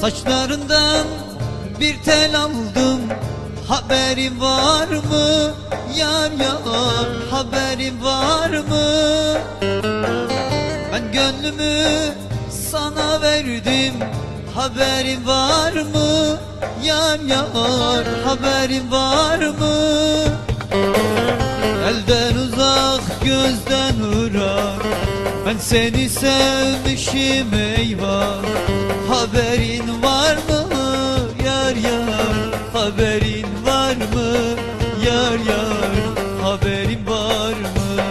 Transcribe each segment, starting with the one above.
Saçlarından bir tel aldım Haberin var mı? Yar yar haberin var mı? Ben gönlümü sana verdim Haberin var mı? Yar yar haberin var mı? Elden uzak gözden ırak Ben seni sevmişim eyvah Haberin var mı? Yar yar Haberin var mı? Yar yar Haberin var mı?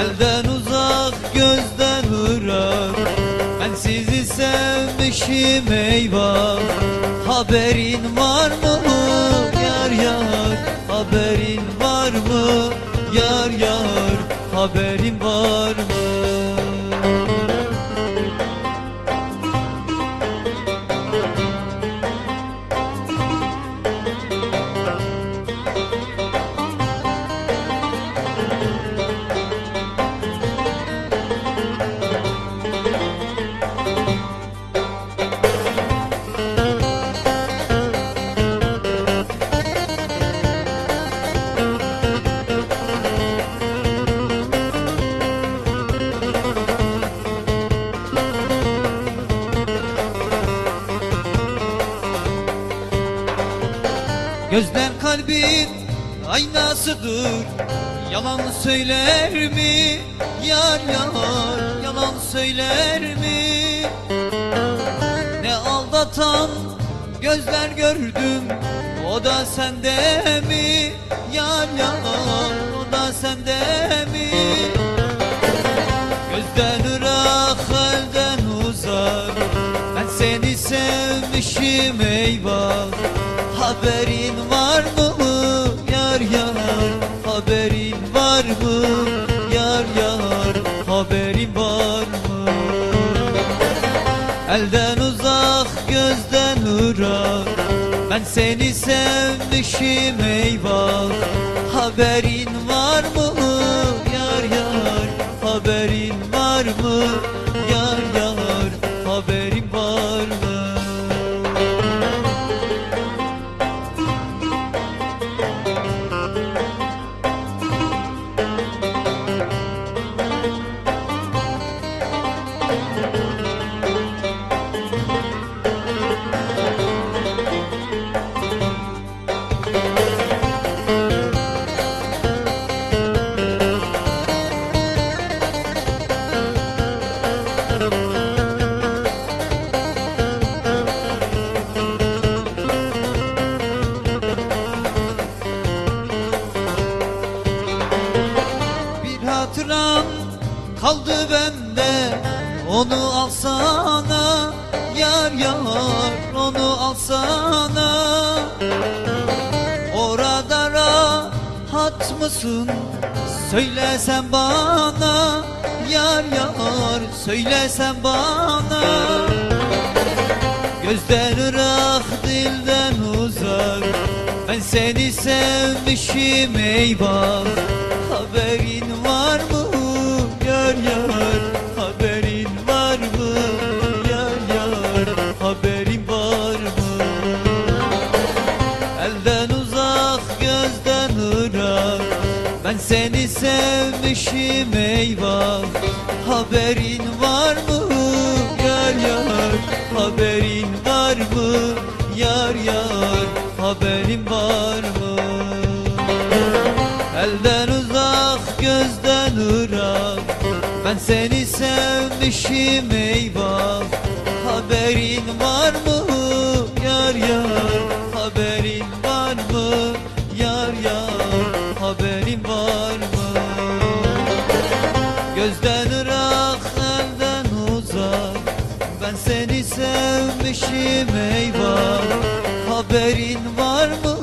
Elden uzak gözden ırak. Ben sizi sevmişim eyvah. Haberin var Gözler kalbin aynasıdır Yalan söyler mi? Yar yar yalan söyler mi? Ne aldatan gözler gördüm O da sende mi? Yar yar o da sende mi? Gözden ırak elden uzak Ben seni sevmişim eyvah Haberin var mı? Yar yar Haberin var mı? Yar yar Haberin var mı? Elden uzak gözden ırak Ben seni sevmişim eyvah. Haberin var mı? Yar yar Haberin var mı kaldı bende Onu alsana Yar yar onu alsana mısın Söylesen bana Yar yar söylesen bana. Gözden ırak dilden uzak. Ben seni sevmişim eyvah. Haberin Ben seni sevmişim eyvah. Haberin var mı? Yar yar. Haberin var mı? Yar yar. Haberin var mı? Elden uzak gözden ırak. Ben seni sevmişim eyvah. Haberin var mı? Yar yar. Haberin var mı? Yar yar Haberin var mı? Gözden ırak elden uzak. Ben seni sevmişim eyvah. Haberin var mı